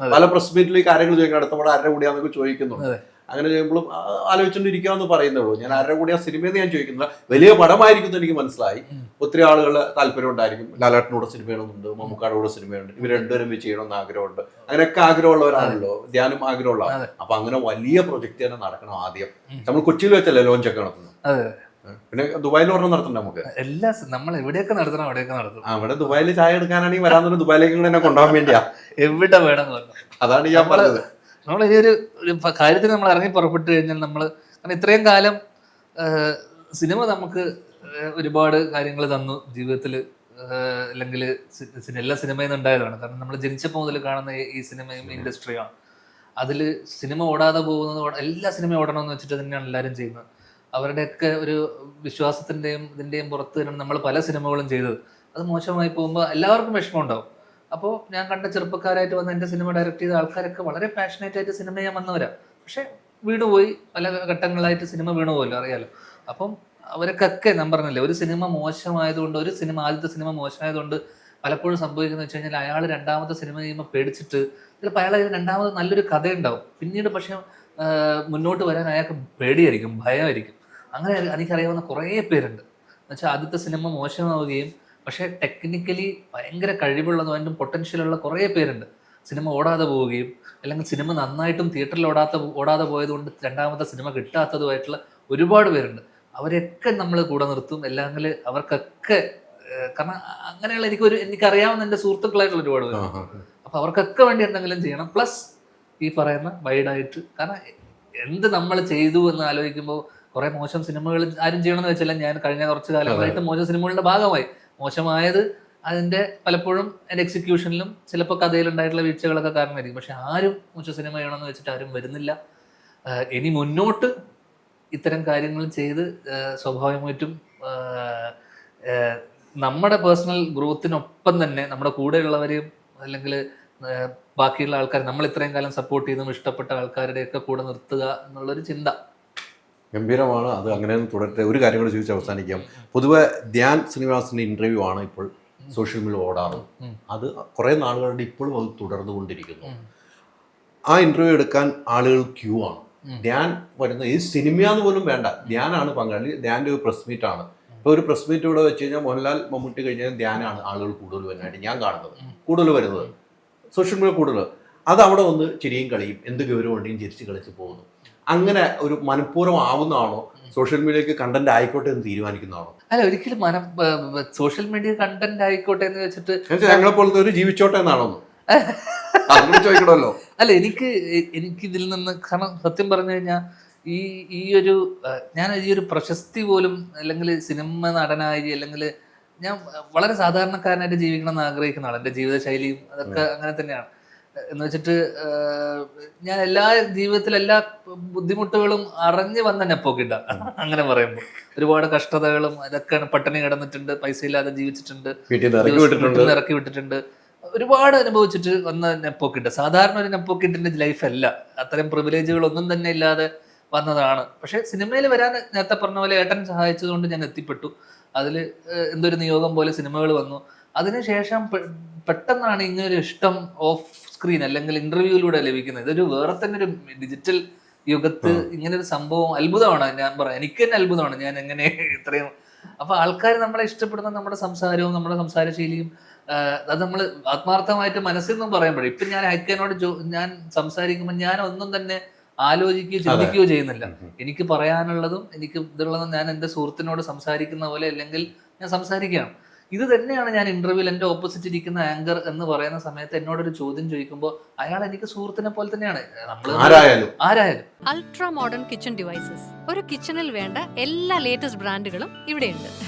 പല പ്രസ് മീറ്റിലും ഈ കാര്യങ്ങൾ ചോദിക്കണം. പടം ആരുടെ കൂടിയാന്നൊക്കെ ചോദിക്കുന്നു അങ്ങനെ ചെയ്യുമ്പോഴും ആലോചിച്ചുകൊണ്ടിരിക്കാമെന്ന് പറയുന്നുള്ളൂ. ഞാൻ ആരുടെ കൂടിയാ ആ സിനിമയെന്ന് ഞാൻ ചോദിക്കുന്നില്ല. വലിയ പടമായിരിക്കും എന്ന് എനിക്ക് മനസ്സിലായി. ഒത്തിരി ആളുകൾ താല്പര്യം ഉണ്ടായിരിക്കും. ലാലാട്ടിനോട് സിനിമ ചെയ്യണമെന്നുണ്ട്. മമ്മൂക്കാടോട് കൂടെ സിനിമയുണ്ട് ഇവർ രണ്ടുപേരും വെച്ച് ചെയ്യണമെന്ന് ആഗ്രഹമുണ്ട്. അങ്ങനെയൊക്കെ ആഗ്രഹമുള്ളവരാണല്ലോ. ധ്യാനം ആഗ്രഹമുള്ള. അപ്പൊ അങ്ങനെ വലിയ പ്രൊജക്ട് തന്നെ നടക്കണം ആദ്യം. നമ്മൾ കൊച്ചിയിൽ വെച്ചല്ലേ ലോഞ്ച് ഒക്കെ നടത്തുന്നത് പിന്നെ ദുബായിൽ ഒരെണ്ണം നടത്തണ്ട നമുക്ക്? എല്ലാ നമ്മൾ എവിടെയൊക്കെ നടത്തണം അവിടെയൊക്കെ നടത്തും അവിടെ ദുബായിൽ ചായ എടുക്കാനാണെങ്കിൽ വരാൻ തന്നെ ദുബായിലേക്ക് തന്നെ കൊണ്ടുപോകാൻ വേണ്ടിയാ. എവിടെ വേണം അതാണ് ഞാൻ പറഞ്ഞത്. നമ്മൾ ഈ ഒരു കാര്യത്തിന് നമ്മൾ ഇറങ്ങി പുറപ്പെട്ടു കഴിഞ്ഞാൽ നമ്മൾ കാരണം ഇത്രയും കാലം സിനിമ നമുക്ക് ഒരുപാട് കാര്യങ്ങൾ തന്നു ജീവിതത്തിൽ അല്ലെങ്കിൽ എല്ലാ സിനിമയിൽ നിന്ന് ഉണ്ടായതാണ്. കാരണം നമ്മൾ ജനിച്ചപ്പോൾ മുതൽ കാണുന്ന ഈ- സിനിമയും ഇൻഡസ്ട്രിയാണ്. അതിൽ സിനിമ ഓടാതെ പോകുന്നത് എല്ലാ സിനിമയും ഓടണമെന്ന് വെച്ചിട്ട് തന്നെയാണ് എല്ലാവരും ചെയ്യുന്നത്. അവരുടെയൊക്കെ ഒരു വിശ്വാസത്തിന്റെയും ഇതിന്റെയും പുറത്ത് തന്നെയാണ് നമ്മൾ പല സിനിമകളും ചെയ്തത്. അത് മോശമായി പോകുമ്പോൾ എല്ലാവർക്കും വിഷമം ഉണ്ടാവും അപ്പോൾ ഞാൻ കണ്ട ചെറുപ്പക്കാരായിട്ട് വന്ന എന്റെ സിനിമ ഡയറക്റ്റ് ചെയ്ത ആൾക്കാരൊക്കെ വളരെ പാഷനേറ്റ് ആയിട്ട് സിനിമ ചെയ്യാൻ വന്നവരാ. പക്ഷെ പോയി. പല ഘട്ടങ്ങളായിട്ട് സിനിമ വീണുപോയല്ലോ അറിയാലോ. അപ്പം അവർക്കൊക്കെ ഞാൻ പറഞ്ഞില്ലേ ഒരു സിനിമ മോശമായതുകൊണ്ട് ഒരു സിനിമ ആദ്യത്തെ സിനിമ മോശമായതുകൊണ്ട് പലപ്പോഴും സംഭവിക്കുന്നത് വെച്ച് കഴിഞ്ഞാൽ അയാൾ രണ്ടാമത്തെ സിനിമ ചെയ്യുമ്പോൾ പേടിച്ചിട്ട് ചിലപ്പോൾ അയാൾ രണ്ടാമത് നല്ലൊരു കഥയുണ്ടാവും. പിന്നീട് പക്ഷേ മുന്നോട്ട് വരാൻ അയാൾക്ക് പേടിയായിരിക്കും ഭയമായിരിക്കും. അങ്ങനെ എനിക്കറിയാവുന്ന കുറേ പേരുണ്ട്. എന്നുവെച്ചാൽ ആദ്യത്തെ സിനിമ മോശമാവുകയും പക്ഷേ ടെക്നിക്കലി ഭയങ്കര കഴിവുള്ളതും അതിന്റെ പൊട്ടൻഷ്യലുള്ള കുറേ പേരുണ്ട്. സിനിമ ഓടാതെ പോവുകയും അല്ലെങ്കിൽ സിനിമ നന്നായിട്ടും തിയേറ്ററിൽ ഓടാത്ത ഓടാതെ പോയതുകൊണ്ട് രണ്ടാമത്തെ സിനിമ കിട്ടാത്തതുമായിട്ടുള്ള ഒരുപാട് പേരുണ്ട്. അവരെയൊക്കെ നമ്മൾ കൂടെ നിർത്തും. അല്ലെങ്കിൽ അവർക്കൊക്കെ കാരണം അങ്ങനെയുള്ള എനിക്കൊരു എനിക്കറിയാവുന്ന എന്റെ സുഹൃത്തുക്കളായിട്ടുള്ള ഒരുപാട് പേര് ആ, ആ, ആ. അപ്പൊ അവർക്കൊക്കെ വേണ്ടി എന്തെങ്കിലും ചെയ്യണം. പ്ലസ് ഈ പറയുന്ന വൈഡായിട്ട് കാരണം എന്ത് നമ്മൾ ചെയ്തു എന്ന് ആലോചിക്കുമ്പോൾ കുറെ മോശം സിനിമകൾ ആരും ചെയ്യണമെന്ന് വെച്ചല്ല. ഞാൻ കഴിഞ്ഞ കുറച്ച് കാലങ്ങളായിട്ട് മോശം സിനിമകളുടെ ഭാഗമായി. മോശമായത് അതിന്റെ പലപ്പോഴും അതിന്റെ എക്സിക്യൂഷനിലും ചിലപ്പോൾ കഥയിലുണ്ടായിട്ടുള്ള വീഴ്ചകളൊക്കെ കാരണമായിരിക്കും. പക്ഷെ ആരും മോശം സിനിമ ചെയ്യണമെന്ന് വെച്ചിട്ട് ആരും വരുന്നില്ല. ഇനി മുന്നോട്ട് ഇത്തരം കാര്യങ്ങൾ ചെയ്ത് സ്വാഭാവികമായിട്ടും നമ്മുടെ പേഴ്സണൽ ഗ്രോത്തിനൊപ്പം തന്നെ നമ്മുടെ കൂടെയുള്ളവരെയും അല്ലെങ്കിൽ ബാക്കിയുള്ള ആൾക്കാർ നമ്മൾ ഇത്രയും കാലം സപ്പോർട്ട് ചെയ്തും ഇഷ്ടപ്പെട്ട ആൾക്കാരുടെയൊക്കെ കൂടെ നിർത്തുക എന്നുള്ളൊരു ചിന്ത. ഗംഭീരമാണ്. അത് അങ്ങനെ തുടരട്ടെ. ഒരു കാര്യം കൂടെ ചോദിച്ച് അവസാനിക്കാം. പൊതുവെ ധ്യാൻ ശ്രീനിവാസിന്റെ ഇന്റർവ്യൂ ആണ് ഇപ്പോൾ സോഷ്യൽ മീഡിയ ഓടാറ്. അത് കുറെ നാളുകളുടെ ഇപ്പോഴും അത് തുടർന്നുകൊണ്ടിരിക്കുന്നു. കൊണ്ടിരിക്കുന്നു ആ ഇന്റർവ്യൂ എടുക്കാൻ ആളുകൾ ക്യൂ ആണ്. ധ്യാൻ വരുന്ന ഈ സിനിമയാന്ന് പോലും വേണ്ട. ധ്യാനാണ് പങ്കാളി. ധ്യാന്റെ ഒരു പ്രസ് മീറ്റ് ആണ്. ഇപ്പോൾ ഒരു പ്രസ് മീറ്റ് ഇവിടെ വെച്ച് കഴിഞ്ഞാൽ മോഹൻലാൽ മമ്മൂട്ടി കഴിഞ്ഞാൽ ധ്യാനാണ് ആളുകൾ കൂടുതൽ വരുന്നതായിട്ട് ഞാൻ കാണുന്നത്. കൂടുതൽ വരുന്നത്. സോഷ്യൽ മീഡിയ കൂടുതൽ അത് അവിടെ വന്ന് ചിരിയും കളിയും എന്ത് ഗൗരവം ഉണ്ടെങ്കിലും ചിരിച്ച് കളിച്ച് പോകുന്നു. അങ്ങനെ ഒരു മനഃപൂർവം ആവുന്നതാണോ സോഷ്യൽ മീഡിയക്ക് കണ്ടന്റ് ആയിക്കോട്ടെ എന്ന് തീരുമാനിക്കുന്നതാണോ? അല്ല ഒരിക്കലും മനം സോഷ്യൽ മീഡിയ കണ്ടന്റ് ആയിക്കോട്ടെ എന്ന് വെച്ചിട്ട് ഞങ്ങളെ പോലത്തെ ഒരു ജീവിച്ചോട്ടെ എന്നാണോ? ചോദിക്കണമല്ലോ. അല്ല എനിക്ക് എനിക്ക് ഇതിൽ നിന്ന് കാരണം സത്യം പറഞ്ഞു കഴിഞ്ഞാൽ ഈ ഈ ഒരു ഞാൻ ഈ ഒരു പ്രശസ്തി പോലും അല്ലെങ്കിൽ സിനിമ നടനായി അല്ലെങ്കിൽ ഞാൻ വളരെ സാധാരണക്കാരനായിട്ട് ജീവിക്കണം എന്ന് ആഗ്രഹിക്കുന്ന ആളാണ് എന്റെ ജീവിതശൈലിയും അതൊക്കെ അങ്ങനെ തന്നെയാണ്. എന്ന് വെച്ചിട്ട് ഞാൻ എല്ലാ ജീവിതത്തിൽ എല്ലാ ബുദ്ധിമുട്ടുകളും അറിഞ്ഞു വന്ന നെപ്പോക്കിട്ട അങ്ങനെ പറയുമ്പോൾ. ഒരുപാട് കഷ്ടതകളും അതൊക്കെ പട്ടിണി കിടന്നിട്ടുണ്ട് പൈസ ഇല്ലാതെ ജീവിച്ചിട്ടുണ്ട് വീട്ടിൽ ഇറക്കി വിട്ടിട്ടുണ്ട്. ഇറക്കി വിട്ടിട്ടുണ്ട്. ഒരുപാട് അനുഭവിച്ചിട്ട് വന്ന നെപ്പോക്കിട്ട. സാധാരണ ഒരു നെപ്പോക്കിട്ടിന്റെ ലൈഫ് അല്ല. അത്തരം പ്രിവിലേജുകൾ ഒന്നും തന്നെ ഇല്ലാതെ വന്നതാണ്. പക്ഷെ സിനിമയിൽ വരാൻ നേരത്തെ പറഞ്ഞ പോലെ ഏട്ടൻ സഹായിച്ചതുകൊണ്ട് ഞാൻ എത്തിപ്പെട്ടു. അതിൽ എന്തൊരു നിയോഗം പോലെ സിനിമകൾ വന്നു. അതിനുശേഷം പെട്ടെന്നാണ് ഇങ്ങനൊരു ഇഷ്ടം ഓഫ് സ്ക്രീൻ അല്ലെങ്കിൽ ഇന്റർവ്യൂയിലൂടെ ലഭിക്കുന്നത്. ഇതൊരു വേറെ തന്നെ ഒരു ഡിജിറ്റൽ യുഗത്ത് ഇങ്ങനെ ഒരു സംഭവം അത്ഭുതമാണ്. ഞാൻ പറയാം എനിക്ക് തന്നെ അത്ഭുതമാണ്. ഞാൻ എങ്ങനെ ഇത്രയും അപ്പൊ ആൾക്കാർ നമ്മളെ ഇഷ്ടപ്പെടുന്ന നമ്മുടെ സംസാരവും നമ്മുടെ സംസാര ശൈലിയും അത് നമ്മൾ ആത്മാർത്ഥമായിട്ട് മനസ്സിൽ നിന്നും പറയുമ്പോഴേ ഇപ്പൊ ഞാൻ ഹൈക്കനോട് ഞാൻ സംസാരിക്കുമ്പോൾ ഞാൻ ഒന്നും തന്നെ ആലോചിക്കുകയോ ചിന്തിക്കുകയോ ചെയ്യുന്നില്ല. എനിക്ക് പറയാനുള്ളതും എനിക്ക് ഇതുള്ളതും ഞാൻ എന്റെ സുഹൃത്തിനോട് സംസാരിക്കുന്ന പോലെ അല്ലെങ്കിൽ ഞാൻ സംസാരിക്കുകയാണ് ഇത് തന്നെയാണ് ഞാൻ ഇന്റർവ്യൂവിൽ എന്റെ ഓപ്പോസിറ്റ് ഇരിക്കുന്ന ആങ്കർ എന്ന് പറയുന്ന സമയത്ത് എന്നോടൊരു ചോദ്യം ചോദിക്കുമ്പോൾ അയാൾ എനിക്ക് സുഹൃത്തിനെ പോലെ തന്നെയാണ്. നമ്മൾ ആരായാലും. ആരായാലും. അൾട്രാ മോഡേൺ കിച്ചൺ ഡിവൈസസ് ഒരു കിച്ചണിൽ വേണ്ട എല്ലാ ലേറ്റസ്റ്റ് ബ്രാൻഡുകളും ഇവിടെയുണ്ട്.